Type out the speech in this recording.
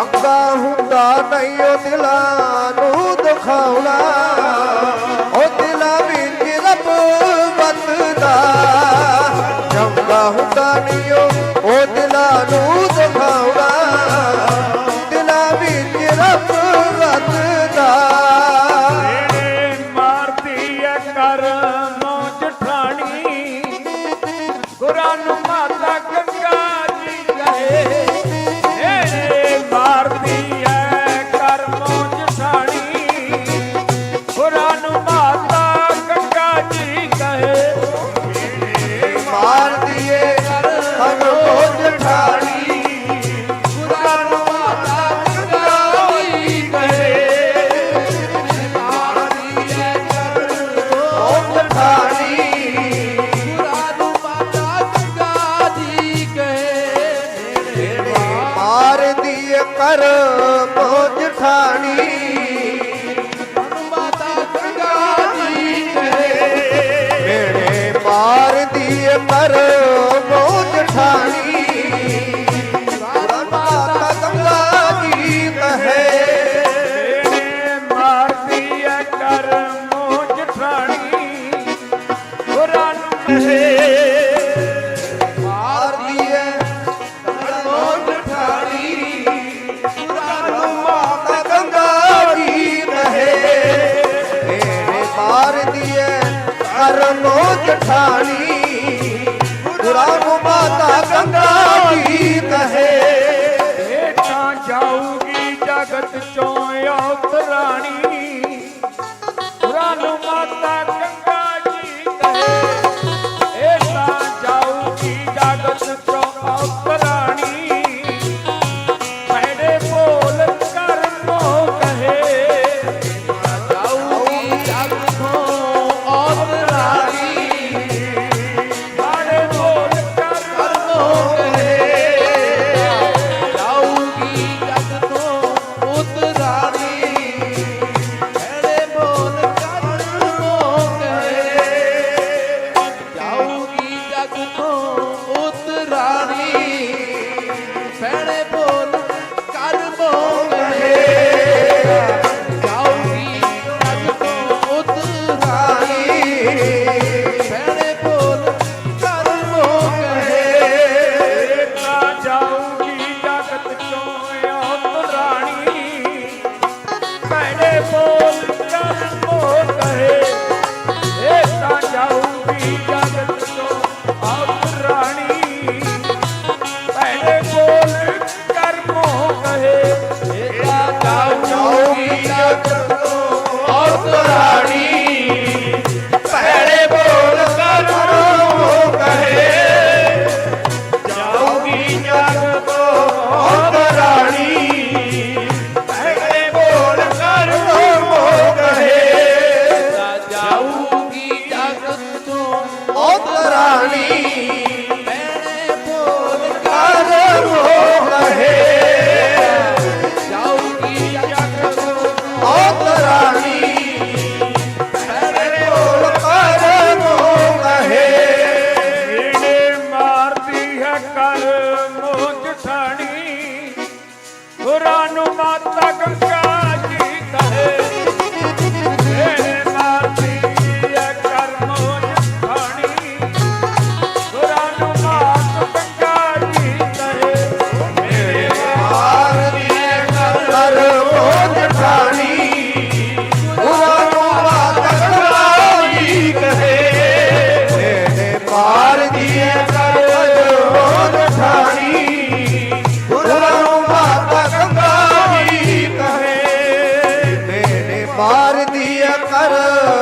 ਚੰਗਾ ਹੁੰਦਾ ਨਹੀਂ ਉਹ ਦਿਲਾਂ ਨੂੰ ਦਿਖਾਉਣਾ। ਉਹ ਦਿਲਾਂ ਵਿੱਚ ਰੱਬ ਵਸਦਾ। ਚੰਗਾ ਹੁੰਦਾ ਨਹੀਂ ਉਹ ਦਿਲਾਂ ਨੂੰ ਦਿਖਾਉਣਾ। ਦਿਲਾਂ ਵਿੱਚ ਰੱਬ ਵਸਦਾ। ਮੇਰੇ ਮਾਰਦੀ ਐ ਕਰ ਕਰ ਪਹੁੰਚ ਥਾਣੀ ਮਾਤਾ ਗੰਗਾ ਜੀ ਤੇ ਮੇਰੇ ਪਾਰ ਦੀ ਪਰ ਪਹੁੰਚ ਥਾਣੀ ਮਾਤਾ ਗੰਗਾ ਜੀ ਕਹੇ ਮਾਰਦੀ ਹੈ ਕਰ ਮੋਜ ਥਾਣੀ ਹੋਰਾਂ ਨੂੰ ਕਹੇ காளி ராணி love.